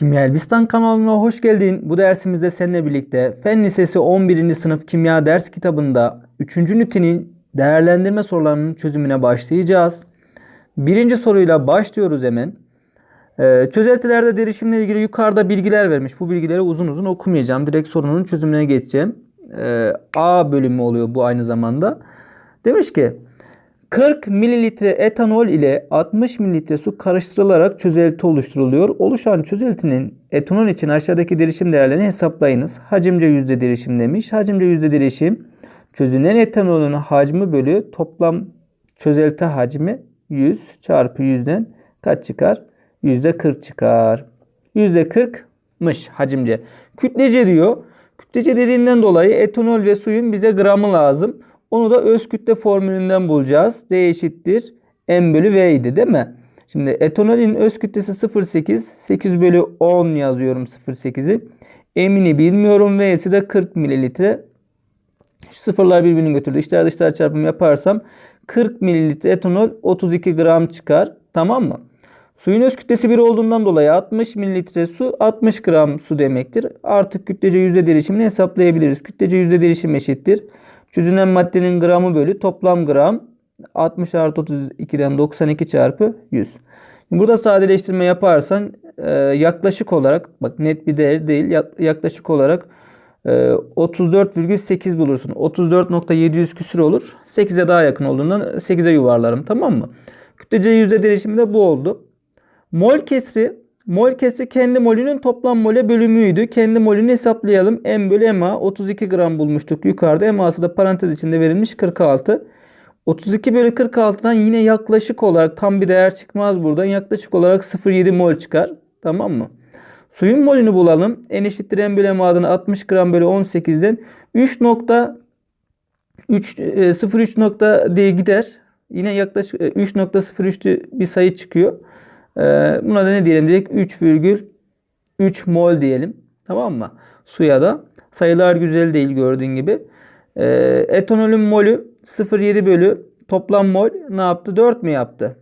Kimya Elbistan kanalına hoş geldin. Bu dersimizde seninle birlikte Fen Lisesi 11. sınıf kimya ders kitabında 3. ünitenin değerlendirme sorularının çözümüne başlayacağız. Birinci soruyla başlıyoruz hemen. Ee, çözeltilerde derişimle ilgili yukarıda bilgiler vermiş. Bu bilgileri uzun uzun okumayacağım. Direkt sorunun çözümüne geçeceğim. Ee, A bölümü oluyor bu aynı zamanda. Demiş ki 40 mililitre etanol ile 60 mililitre su karıştırılarak çözelti oluşturuluyor. Oluşan çözeltinin etanol için aşağıdaki derişim değerlerini hesaplayınız. Hacimce yüzde derişim demiş. Hacimce yüzde derişim çözünen etanolün hacmi bölü toplam çözelti hacmi 100 çarpı 100'den kaç çıkar? Yüzde 40 çıkar. Yüzde 40'mış hacimce. Kütlece diyor. Kütlece dediğinden dolayı etanol ve suyun bize gramı lazım. Onu da öz kütle formülünden bulacağız. D eşittir M bölü V idi değil mi? Şimdi etanolün öz kütlesi 0.8. 8 bölü 10 yazıyorum 0.8'i. M'ini bilmiyorum. V'si de 40 mililitre. Şu sıfırlar birbirini götürdü. İçler dışlar çarpımı yaparsam 40 mililitre etanol 32 gram çıkar. Tamam mı? Suyun öz kütlesi 1 olduğundan dolayı 60 mililitre su 60 gram su demektir. Artık kütlece yüzde derişimini hesaplayabiliriz. Kütlece yüzde derişim eşittir. Çözünen maddenin gramı bölü toplam gram 60 artı 32'den 92 çarpı 100. Şimdi burada sadeleştirme yaparsan e, yaklaşık olarak bak net bir değer değil yaklaşık olarak e, 34,8 bulursun. 34.700 küsür olur. 8'e daha yakın olduğundan 8'e yuvarlarım tamam mı? Kütlece yüzde derişimi de bu oldu. Mol kesri Mol kesri kendi molünün toplam mole bölümüydü. Kendi molünü hesaplayalım. M bölü MA 32 gram bulmuştuk yukarıda. MA'sı da parantez içinde verilmiş 46. 32 bölü 46'dan yine yaklaşık olarak tam bir değer çıkmaz buradan. Yaklaşık olarak 0,7 mol çıkar. Tamam mı? Suyun molünü bulalım. N eşittir M bölü MA adına 60 gram bölü 18'den 3 nokta 3 0,3 nokta diye gider. Yine yaklaşık 3.03'lü bir sayı çıkıyor. Buna da ne diyelim direkt 3,3 mol diyelim. Tamam mı? Suya da. Sayılar güzel değil gördüğün gibi. Etanolün molü 0,7 bölü toplam mol ne yaptı? 4 mü yaptı?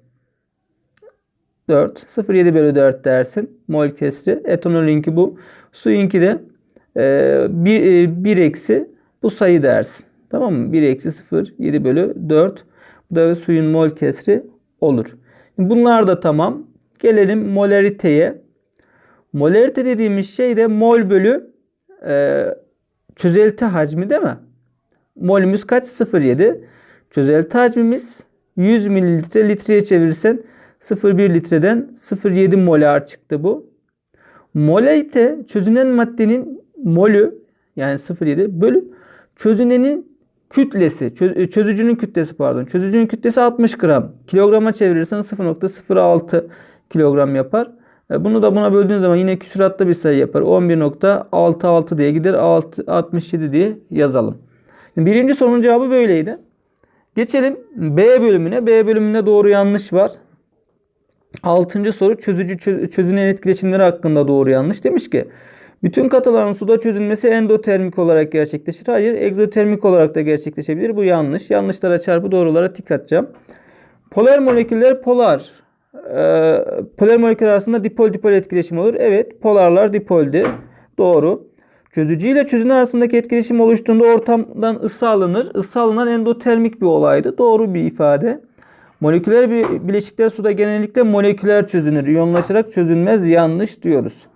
4. 0,7 bölü 4 dersin. Mol kesri. Etanolünki bu. Suyunki de 1, 1 eksi bu sayı dersin. Tamam mı? 1 eksi 0,7 bölü 4. Bu da suyun mol kesri olur. Bunlar da tamam. Gelelim molariteye. Molarite dediğimiz şey de mol bölü e, çözelti hacmi değil mi? Molümüz kaç? 0,7. Çözelti hacmimiz 100 mililitre litreye çevirirsen 0,1 litreden 0,7 molar çıktı bu. Molarite çözünen maddenin molü yani 0,7 bölü çözünenin kütlesi, çöz, çözücünün kütlesi pardon. Çözücünün kütlesi 60 gram. Kilograma çevirirsen 0.06 kilogram yapar. E, bunu da buna böldüğün zaman yine küsuratlı bir sayı yapar. 11.66 diye gider. 6, 67 diye yazalım. Birinci sorunun cevabı böyleydi. Geçelim B bölümüne. B bölümünde doğru yanlış var. Altıncı soru çözücü çözünen etkileşimleri hakkında doğru yanlış demiş ki bütün katıların suda çözülmesi endotermik olarak gerçekleşir. Hayır, egzotermik olarak da gerçekleşebilir. Bu yanlış. Yanlışlara çarpı doğrulara tik atacağım. Polar moleküller polar. Ee, polar moleküller arasında dipol dipol etkileşim olur. Evet, polarlar dipoldi. Doğru. Çözücü ile çözünen arasındaki etkileşim oluştuğunda ortamdan ısı alınır. Isı alınan endotermik bir olaydı. Doğru bir ifade. Moleküler bileşikler suda genellikle moleküler çözünür. İyonlaşarak çözünmez. Yanlış diyoruz.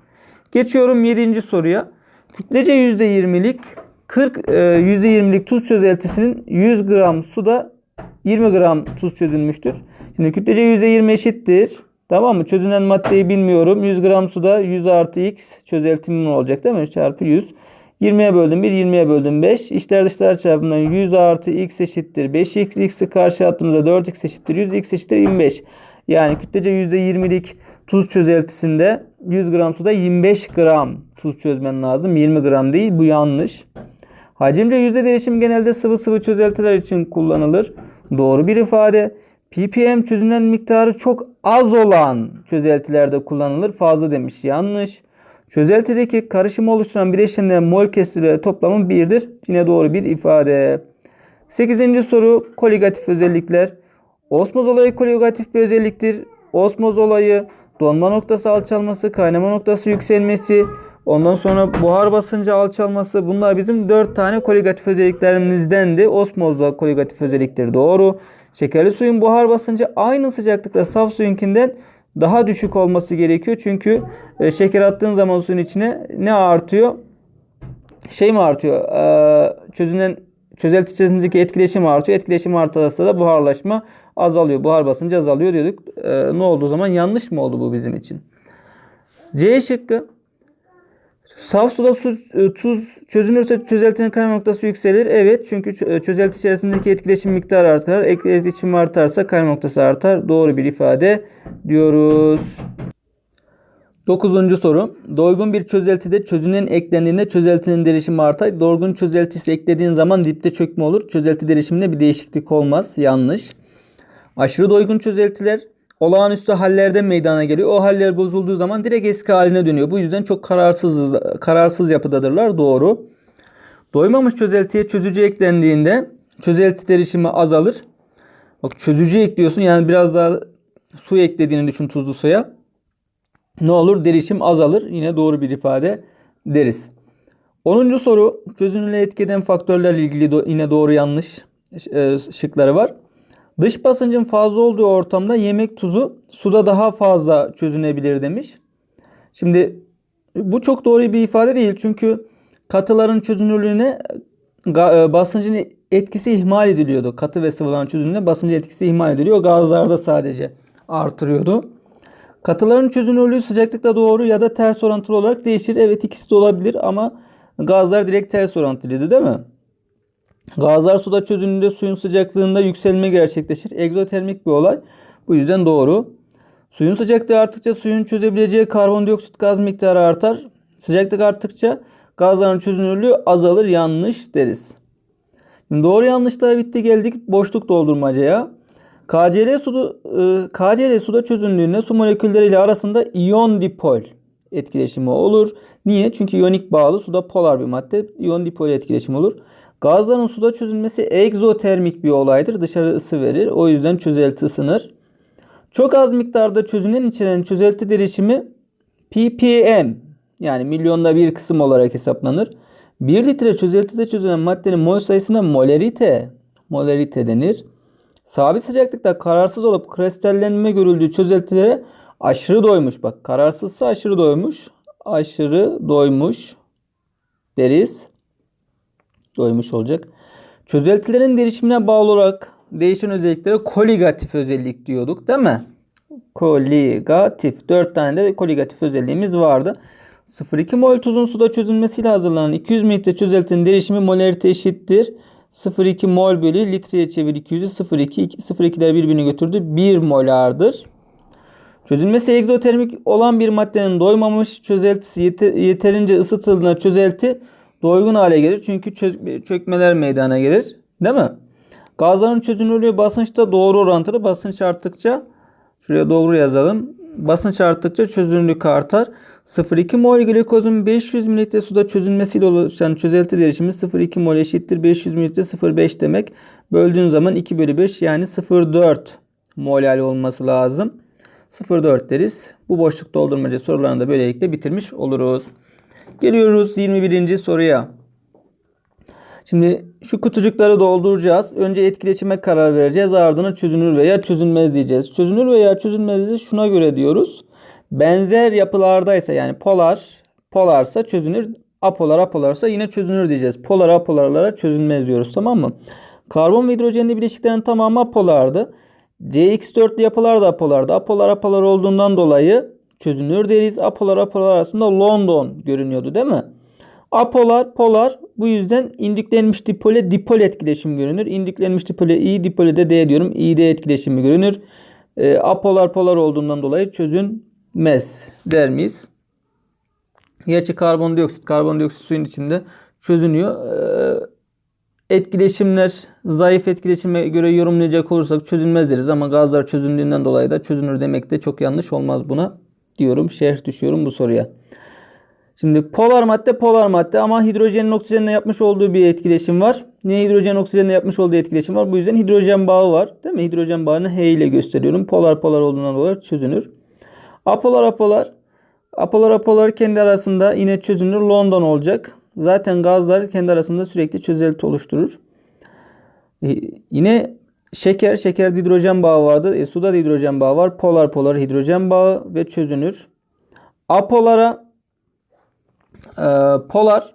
Geçiyorum 7. soruya. Kütlece %20'lik 40 %20'lik tuz çözeltisinin 100 gram suda 20 gram tuz çözülmüştür. Şimdi kütlece %20 eşittir. Tamam mı? Çözünen maddeyi bilmiyorum. 100 gram suda 100 artı x çözeltimin olacak değil mi? Çarpı 100. 20'ye böldüm 1, 20'ye böldüm 5. İçler dışlar çarpımından 100 artı x eşittir 5x. x'i karşı attığımızda 4x eşittir 100. x eşittir 25. Yani kütlece %20'lik tuz çözeltisinde 100 gram suda 25 gram tuz çözmen lazım. 20 gram değil. Bu yanlış. Hacimce yüzde derişim genelde sıvı sıvı çözeltiler için kullanılır. Doğru bir ifade. ppm çözünen miktarı çok az olan çözeltilerde kullanılır. Fazla demiş. Yanlış. Çözeltideki karışımı oluşturan bileşenlerin mol kesirleri toplamı 1'dir. Yine doğru bir ifade. 8. soru koligatif özellikler. Osmoz olayı koligatif bir özelliktir. Osmoz olayı donma noktası alçalması, kaynama noktası yükselmesi, ondan sonra buhar basıncı alçalması bunlar bizim 4 tane koligatif özelliklerimizdendi. Osmozda koligatif özelliktir doğru. Şekerli suyun buhar basıncı aynı sıcaklıkta saf suyunkinden daha düşük olması gerekiyor. Çünkü e, şeker attığın zaman suyun içine ne artıyor? Şey mi artıyor? Ee, çözünen çözelti etkileşim artıyor. Etkileşim artarsa da buharlaşma azalıyor. Buhar basıncı azalıyor diyorduk. Ee, ne oldu o zaman? Yanlış mı oldu bu bizim için? C şıkkı. Saf suda su, e, tuz çözünürse çözeltinin kaynama noktası yükselir. Evet çünkü e, çözelti içerisindeki etkileşim miktarı artar. Etkileşim artarsa kaynama noktası artar. Doğru bir ifade diyoruz. Dokuzuncu soru. Doygun bir çözeltide çözünen eklendiğinde çözeltinin derişimi artar. Doygun çözeltisi eklediğin zaman dipte çökme olur. Çözelti derişiminde bir değişiklik olmaz. Yanlış. Aşırı doygun çözeltiler olağanüstü hallerde meydana geliyor. O haller bozulduğu zaman direkt eski haline dönüyor. Bu yüzden çok kararsız kararsız yapıdadırlar. Doğru. Doymamış çözeltiye çözücü eklendiğinde çözelti derişimi azalır. Bak çözücü ekliyorsun yani biraz daha su eklediğini düşün tuzlu suya. Ne olur? Derişim azalır. Yine doğru bir ifade deriz. 10. soru çözünürlüğe etki eden faktörlerle ilgili do- yine doğru yanlış e, şıkları var. Dış basıncın fazla olduğu ortamda yemek tuzu suda daha fazla çözünebilir demiş. Şimdi bu çok doğru bir ifade değil. Çünkü katıların çözünürlüğüne e, basıncın etkisi ihmal ediliyordu. Katı ve sıvıların çözünürlüğüne basıncın etkisi ihmal ediliyor. Gazlarda sadece artırıyordu. Katıların çözünürlüğü sıcaklıkla doğru ya da ters orantılı olarak değişir. Evet ikisi de olabilir ama gazlar direkt ters orantılıydı değil mi? Gazlar suda çözünürlüğünde suyun sıcaklığında yükselme gerçekleşir. Egzotermik bir olay. Bu yüzden doğru. Suyun sıcaklığı arttıkça suyun çözebileceği karbondioksit gaz miktarı artar. Sıcaklık arttıkça gazların çözünürlüğü azalır. Yanlış deriz. Şimdi doğru yanlışlar bitti geldik boşluk doldurmacaya. KCl suda, e, KCl suda çözünürlüğünde su molekülleriyle arasında iyon dipol etkileşimi olur. Niye? Çünkü iyonik bağlı suda polar bir madde. İyon dipol etkileşimi olur. Gazların suda çözülmesi egzotermik bir olaydır. Dışarı ısı verir. O yüzden çözelti ısınır. Çok az miktarda çözünen içeren çözelti derişimi ppm yani milyonda bir kısım olarak hesaplanır. 1 litre çözeltide çözülen maddenin mol sayısına molarite, molarite denir. Sabit sıcaklıkta kararsız olup kristallenme görüldüğü çözeltilere aşırı doymuş. Bak kararsızsa aşırı doymuş. Aşırı doymuş deriz. Doymuş olacak. Çözeltilerin derişimine bağlı olarak değişen özelliklere koligatif özellik diyorduk değil mi? Koligatif. 4 tane de koligatif özelliğimiz vardı. 0,2 mol tuzun suda çözülmesiyle hazırlanan 200 mililitre çözeltinin derişimi molarite eşittir. 0,2 mol bölü litreye çevir 200'ü 0,2 0,2'ler birbirini götürdü. 1 molardır. Çözülmesi egzotermik olan bir maddenin doymamış çözeltisi yete- yeterince ısıtıldığında çözelti doygun hale gelir. Çünkü çö- çökmeler meydana gelir. Değil mi? Gazların çözünürlüğü basınçta doğru orantılı. Basınç arttıkça şuraya doğru yazalım. Basınç arttıkça çözünürlük artar. 0,2 mol glikozun 500 mililitre suda çözülmesiyle oluşan çözelti derişimi 0,2 mol eşittir 500 mililitre 0,5 demek. Böldüğün zaman 2 bölü 5 yani 0,4 molal olması lazım. 0,4 deriz. Bu boşluk doldurmaca sorularını da böylelikle bitirmiş oluruz. Geliyoruz 21. soruya. Şimdi şu kutucukları dolduracağız. Önce etkileşime karar vereceğiz. Ardından çözünür veya çözünmez diyeceğiz. Çözünür veya çözünmezliği şuna göre diyoruz. Benzer yapılardaysa yani polar, polarsa çözünür, apolar, apolarsa yine çözünür diyeceğiz. Polar, apolarlara çözünmez diyoruz tamam mı? Karbon ve hidrojenli bileşiklerin tamamı apolardı. CX4'lü yapılar da apolardı. Apolar, apolar olduğundan dolayı çözünür deriz. Apolar, apolar arasında London görünüyordu değil mi? Apolar, polar bu yüzden indüklenmiş dipole dipol etkileşimi görünür. İndüklenmiş dipole I, dipole de D diyorum. İD etkileşimi görünür. E, apolar polar olduğundan dolayı çözünmez der miyiz? Gerçi karbondioksit, karbondioksit suyun içinde çözünüyor. E, etkileşimler zayıf etkileşime göre yorumlayacak olursak çözünmez deriz ama gazlar çözündüğünden dolayı da çözünür demek de çok yanlış olmaz buna diyorum. Şerh düşüyorum bu soruya. Şimdi polar madde polar madde ama hidrojenin oksijenle yapmış olduğu bir etkileşim var. Niye hidrojen oksijenle yapmış olduğu etkileşim var? Bu yüzden hidrojen bağı var. Değil mi? Hidrojen bağını H ile gösteriyorum. Polar polar olduğundan dolayı çözünür. Apolar apolar. Apolar apolar kendi arasında yine çözünür London olacak. Zaten gazlar kendi arasında sürekli çözelti oluşturur. Ee, yine şeker, şeker hidrojen bağı vardır. E, suda da hidrojen bağı var. Polar polar hidrojen bağı ve çözünür. Apolara e, polar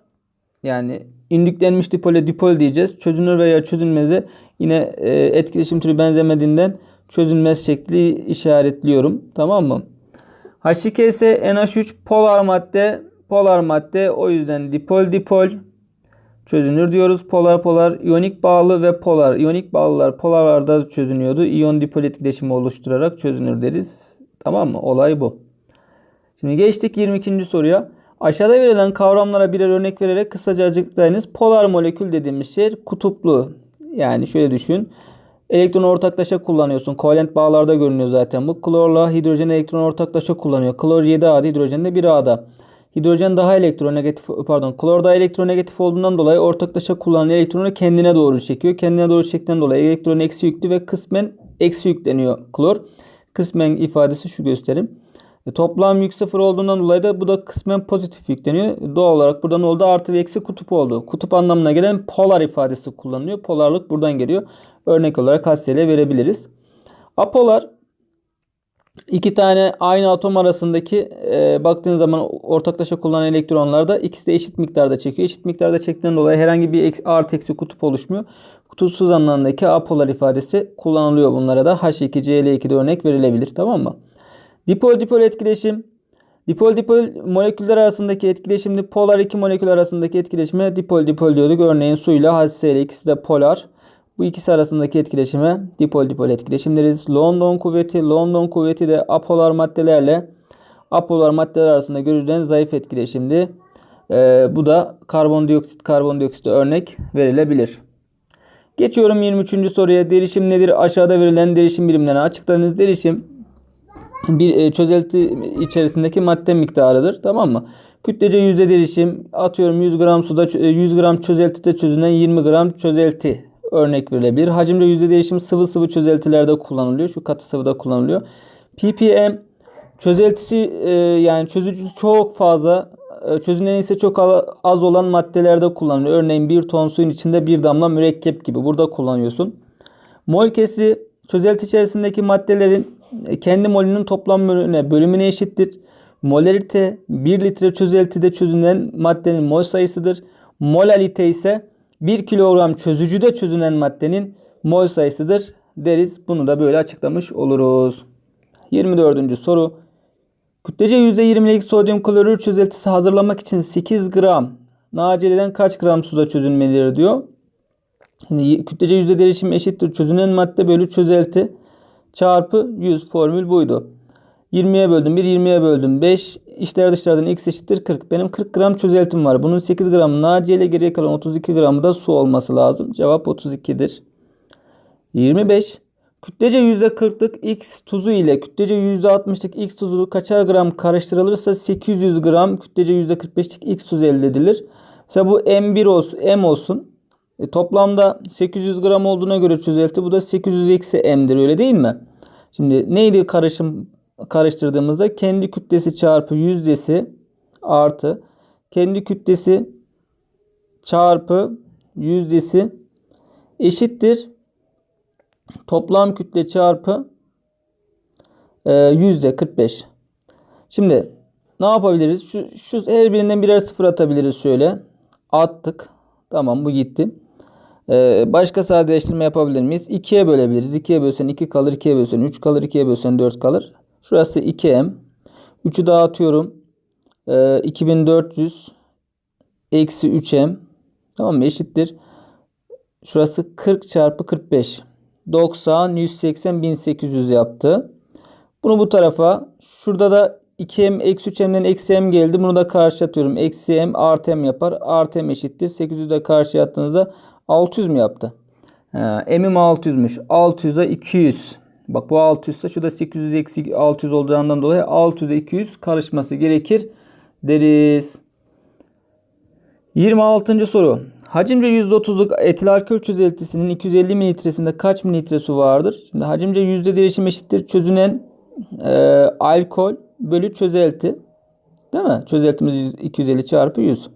yani indüklenmiş dipole dipol diyeceğiz. Çözünür veya çözünmezi yine e, etkileşim türü benzemediğinden çözünmez şekli işaretliyorum. Tamam mı? H2 ise NH3 polar madde. Polar madde o yüzden dipol dipol çözünür diyoruz. Polar polar iyonik bağlı ve polar. İyonik bağlılar polarlarda çözünüyordu. İyon dipol etkileşimi oluşturarak çözünür deriz. Tamam mı? Olay bu. Şimdi geçtik 22. soruya. Aşağıda verilen kavramlara birer örnek vererek kısaca açıklayınız. Polar molekül dediğimiz şey kutuplu. Yani şöyle düşün. Elektron ortaklaşa kullanıyorsun. Kovalent bağlarda görünüyor zaten bu. Klorla hidrojen elektron ortaklaşa kullanıyor. Klor 7A'da, hidrojen de 1A'da. Hidrojen daha elektronegatif pardon klor daha elektronegatif olduğundan dolayı ortaklaşa kullanılan elektronu kendine doğru çekiyor. Kendine doğru çektiğinden dolayı elektron eksi yüklü ve kısmen eksi yükleniyor klor. Kısmen ifadesi şu gösterim. E, toplam yük sıfır olduğundan dolayı da bu da kısmen pozitif yükleniyor. Doğal olarak buradan oldu artı ve eksi kutup oldu. Kutup anlamına gelen polar ifadesi kullanılıyor. Polarlık buradan geliyor. Örnek olarak HCl verebiliriz. Apolar iki tane aynı atom arasındaki e, baktığınız zaman ortaklaşa kullanılan elektronlarda ikisi de eşit miktarda çekiyor. Eşit miktarda çektiğinden dolayı herhangi bir eksi, artı eksi kutup oluşmuyor. Kutupsuz anlamındaki apolar ifadesi kullanılıyor bunlara da. H2Cl2'de örnek verilebilir. Tamam mı? Dipol dipol etkileşim. Dipol dipol moleküller arasındaki etkileşimde polar iki molekül arasındaki etkileşime dipol dipol diyorduk. Örneğin suyla HCl ikisi de polar. Bu ikisi arasındaki etkileşime dipol dipol etkileşim deriz. London kuvveti, London kuvveti de apolar maddelerle apolar maddeler arasında görülen zayıf etkileşimdi. Ee, bu da karbondioksit karbondioksit örnek verilebilir. Geçiyorum 23. soruya. Derişim nedir? Aşağıda verilen derişim birimlerini açıklayınız. Derişim bir e, çözelti içerisindeki madde miktarıdır. Tamam mı? Kütlece yüzde derişim atıyorum 100 gram suda 100 gram çözeltide çözünen 20 gram çözelti örnek verilebilir. Hacimde yüzde değişim sıvı sıvı çözeltilerde kullanılıyor. Şu katı sıvıda kullanılıyor. ppm çözeltisi e, yani çözücüsü çok fazla e, çözünen ise çok az olan maddelerde kullanılıyor. Örneğin bir ton suyun içinde bir damla mürekkep gibi burada kullanıyorsun. Mol kesi çözelti içerisindeki maddelerin e, kendi molünün toplam bölümüne, bölümüne eşittir. Molarite 1 litre çözeltide çözünen maddenin mol sayısıdır. Molalite ise 1 kilogram çözücüde çözünen maddenin mol sayısıdır deriz. Bunu da böyle açıklamış oluruz. 24. soru. Kütlece %20'lik sodyum klorür çözeltisi hazırlamak için 8 gram naceleden kaç gram suda çözülmelidir diyor. Şimdi kütlece yüzde derişim eşittir çözünen madde bölü çözelti çarpı 100 formül buydu. 20'ye böldüm 1, 20'ye böldüm 5. İçler dışlardan x eşittir 40. Benim 40 gram çözeltim var. Bunun 8 gram naciye ile geriye kalan 32 gramı da su olması lazım. Cevap 32'dir. 25. Kütlece %40'lık x tuzu ile kütlece %60'lık x tuzu kaçar gram karıştırılırsa 800 gram kütlece %45'lik x tuz elde edilir. Mesela bu M1 olsun, M olsun. E, toplamda 800 gram olduğuna göre çözelti bu da 800 eksi M'dir öyle değil mi? Şimdi neydi karışım karıştırdığımızda kendi kütlesi çarpı yüzdesi artı kendi kütlesi çarpı yüzdesi eşittir toplam kütle çarpı e, yüzde 45. Şimdi ne yapabiliriz? Şu, şu her birinden birer sıfır atabiliriz şöyle. Attık. Tamam bu gitti. Ee, başka sadeleştirme yapabilir miyiz? 2'ye bölebiliriz. 2'ye bölsen 2 kalır. 2'ye bölsen 3 kalır. 2'ye bölsen 4 kalır. Şurası 2m. 3'ü dağıtıyorum. Ee, 2400 eksi 3m. Tamam mı? Eşittir. Şurası 40 çarpı 45. 90, 180, 1800 yaptı. Bunu bu tarafa. Şurada da 2m eksi 3m'den eksi m geldi. Bunu da karşı atıyorum. Eksi m artı m yapar. Artı m eşittir. 800'ü de karşıya attığınızda 600 mü yaptı? M'im 600'müş. 600'e 200. Bak bu 600 ise şu da 800 eksi 600 olacağından dolayı 600'e 200 karışması gerekir deriz. 26. soru. Hacimce %30'luk etil alkol çözeltisinin 250 mililitresinde kaç mililitre su vardır? Şimdi hacimce yüzde değişim eşittir. Çözünen e, alkol bölü çözelti. Değil mi? Çözeltimiz 100 250 çarpı 100.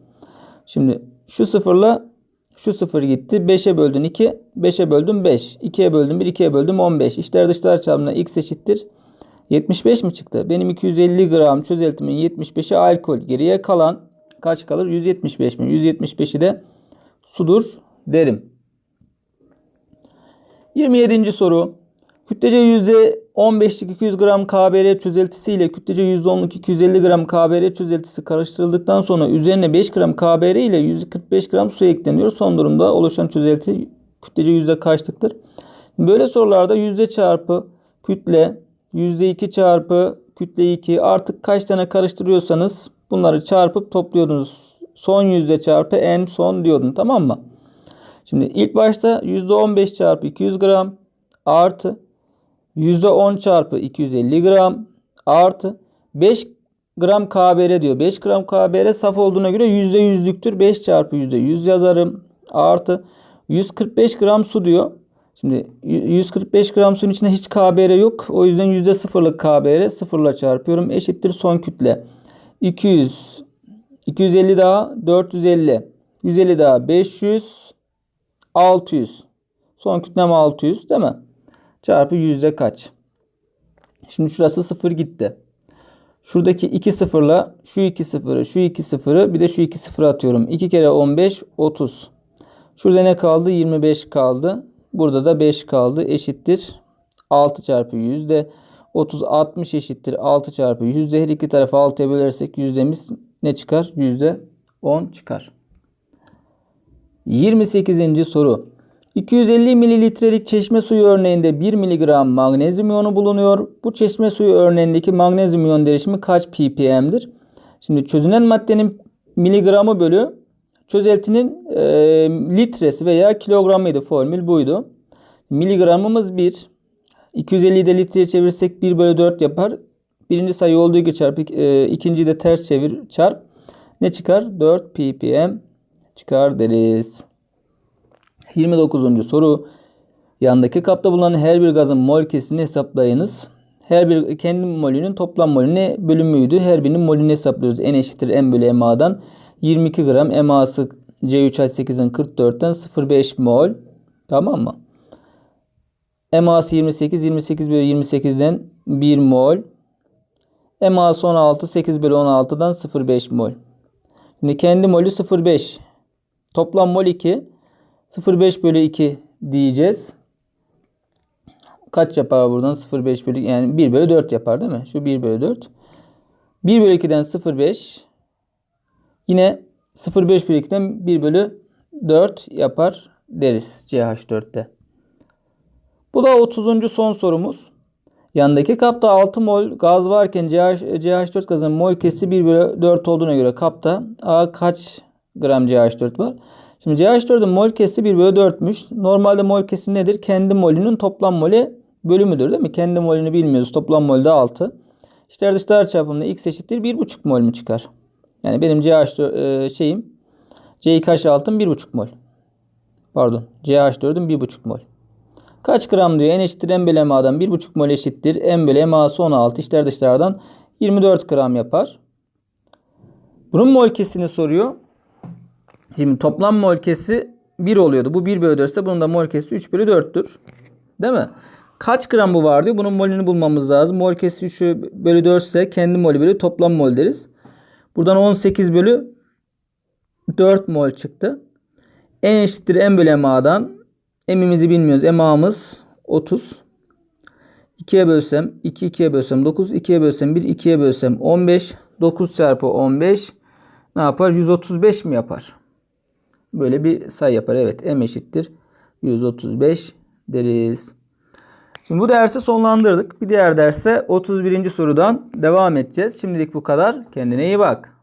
Şimdi şu sıfırla şu sıfır gitti. 5'e böldün 2. 5'e böldüm 5. 2'ye böldüm 1. 2'ye böldüm 15. İçler dışlar çarpımına x eşittir. 75 mi çıktı? Benim 250 gram çözeltimin 75'i alkol. Geriye kalan kaç kalır? 175 mi? 175'i de sudur derim. 27. soru. Kütlece %15'lik 200 gram KBR çözeltisi ile kütlece %10'luk 250 gram KBR çözeltisi karıştırıldıktan sonra üzerine 5 gram KBR ile 145 gram su ekleniyor. Son durumda oluşan çözelti kütlece yüzde kaçlıktır? Böyle sorularda yüzde çarpı kütle, yüzde 2 çarpı kütle 2 artık kaç tane karıştırıyorsanız bunları çarpıp topluyordunuz. Son yüzde çarpı en son diyordun tamam mı? Şimdi ilk başta %15 çarpı 200 gram artı %10 çarpı 250 gram artı 5 gram KBR diyor. 5 gram KBR saf olduğuna göre %100'lüktür. 5 çarpı %100 yazarım. Artı 145 gram su diyor. Şimdi 145 gram suyun içinde hiç KBR yok. O yüzden %0'lık KBR sıfırla çarpıyorum. Eşittir son kütle. 200 250 daha 450 150 daha 500 600 son kütlem 600 değil mi? Çarpı yüzde kaç? Şimdi şurası 0 gitti. Şuradaki 2 sıfırla şu 2 sıfırı, şu 2 sıfırı bir de şu 2 sıfırı atıyorum. 2 kere 15 30. Şurada ne kaldı? 25 kaldı. Burada da 5 kaldı. Eşittir. 6 çarpı yüzde. 30 60 eşittir. 6 çarpı yüzde. Her iki tarafı 6'ya bölersek yüzdemiz ne çıkar? Yüzde 10 çıkar. 28. soru. 250 mililitrelik çeşme suyu örneğinde 1 mg magnezyum iyonu bulunuyor. Bu çeşme suyu örneğindeki magnezyum iyon derişimi kaç ppm'dir? Şimdi çözünen maddenin miligramı bölü çözeltinin e, litresi veya kilogramıydı. Formül buydu. Miligramımız 1. 250'yi de litreye çevirsek 1 bölü 4 yapar. Birinci sayı olduğu gibi çarp. E, ikinciyi de ters çevir çarp. Ne çıkar? 4 ppm çıkar deriz. 29. soru. Yandaki kapta bulunan her bir gazın mol kesini hesaplayınız. Her bir kendi molünün toplam molüne bölümüydü. Her birinin molünü hesaplıyoruz. N eşittir M bölü MA'dan. 22 gram MA'sı C3H8'in 44'ten 0,5 mol. Tamam mı? MA'sı 28. 28 bölü 28'den 1 mol. MA'sı 16. 8 bölü 16'dan 0,5 mol. Şimdi kendi molü 0,5. Toplam mol 2. 0,5 bölü 2 diyeceğiz. Kaç yapar buradan? 0,5 bölü yani 1 bölü 4 yapar değil mi? Şu 1 bölü 4. 1 bölü 2'den 0,5 yine 0,5 bölü 2'den 1 bölü 4 yapar deriz CH4'te. Bu da 30. son sorumuz. Yandaki kapta 6 mol gaz varken CH, CH4 gazının mol kesisi 1 bölü 4 olduğuna göre kapta A kaç gram CH4 var? Şimdi CH4'ün mol kesisi 1 bölü 4'müş. Normalde mol kesisi nedir? Kendi molünün toplam molü bölümüdür değil mi? Kendi molünü bilmiyoruz. Toplam molde 6. İşler dışlar çarpımında x eşittir 1,5 mol mü çıkar? Yani benim CH4 e, şeyim C2H6'ım 1,5 mol. Pardon. CH4'üm 1,5 mol. Kaç gram diyor? N eşittir M bölü MA'dan 1,5 mol eşittir. M bölü MA'sı 16. İçler dışlardan 24 gram yapar. Bunun mol kesini soruyor. Şimdi toplam mol kesi 1 oluyordu. Bu 1 bölü 4 ise bunun da mol kesi 3 bölü 4'tür. Değil mi? Kaç gram bu var diyor. Bunun molünü bulmamız lazım. Mol kesi 3 bölü 4 ise kendi molü bölü toplam mol deriz. Buradan 18 bölü 4 mol çıktı. N eşittir M bölü MA'dan. M'imizi bilmiyoruz. MA'mız 30. 2'ye bölsem 2 2'ye bölsem 9. 2'ye bölsem 1 2'ye bölsem 15. 9 çarpı 15 ne yapar? 135 mi yapar? Böyle bir sayı yapar. Evet M eşittir 135 deriz. Şimdi bu dersi sonlandırdık. Bir diğer derse 31. sorudan devam edeceğiz. Şimdilik bu kadar. Kendine iyi bak.